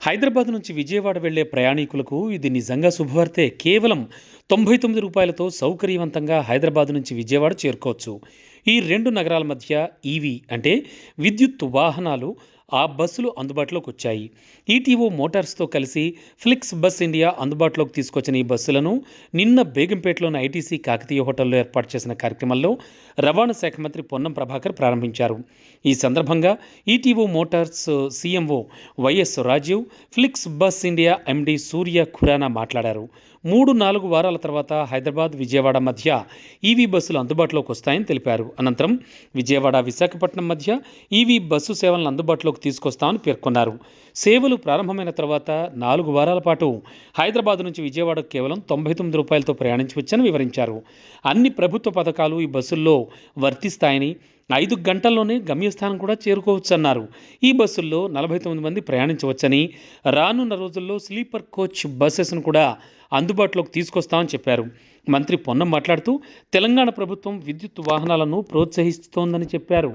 హైదరాబాద్ నుంచి విజయవాడ వెళ్ళే ప్రయాణికులకు ఇది నిజంగా శుభవార్తే. కేవలం తొంభై తొమ్మిది రూపాయలతో సౌకర్యవంతంగా హైదరాబాద్ నుంచి విజయవాడ చేరుకోవచ్చు. ఈ రెండు నగరాల మధ్య ఈవీ అంటే విద్యుత్ వాహనాలు ఆ బస్సులు అందుబాటులోకి వచ్చాయి. ఈటీఓ మోటార్స్తో కలిసి ఫ్లిక్స్ బస్ ఇండియా అందుబాటులోకి తీసుకొచ్చిన ఈ బస్సులను నిన్న బేగంపేటలోని ఐటీసీ కాకతీయ హోటల్లో ఏర్పాటు చేసిన కార్యక్రమంలో రవాణా శాఖ మంత్రి పొన్నం ప్రభాకర్ ప్రారంభించారు. ఈ సందర్భంగా ETO Motors CMO YS Rajiv Flix bus India MD Surya Khurana మాట్లాడారు. మూడు నాలుగు వారాల తర్వాత హైదరాబాద్ విజయవాడ మధ్య ఈవీ బస్సులు అందుబాటులోకి వస్తాయని తెలిపారు. అనంతరం విజయవాడ విశాఖపట్నం మధ్య ఈవీ బస్సు సేవలను అందుబాటులోకి తీసుకొస్తామని పేర్కొన్నారు. సేవలు ప్రారంభమైన తర్వాత నాలుగు వారాల పాటు హైదరాబాద్ నుంచి విజయవాడ కేవలం తొంభై తొమ్మిది రూపాయలతో ప్రయాణించవచ్చని వివరించారు. అన్ని ప్రభుత్వ పథకాలు ఈ బస్సుల్లో వర్తిస్తాయని ఐదు గంటల్లోనే గమ్యస్థానం కూడా చేరుకోవచ్చన్నారు. ఈ బస్సుల్లో నలభై తొమ్మిది మంది ప్రయాణించవచ్చని రానున్న రోజుల్లో స్లీపర్ కోచ్ బస్సెస్ను కూడా అందుబాటులోకి తీసుకొస్తామని చెప్పారు. మంత్రి పొన్నం మాట్లాడుతూ తెలంగాణ ప్రభుత్వం విద్యుత్ వాహనాలను ప్రోత్సహిస్తోందని చెప్పారు.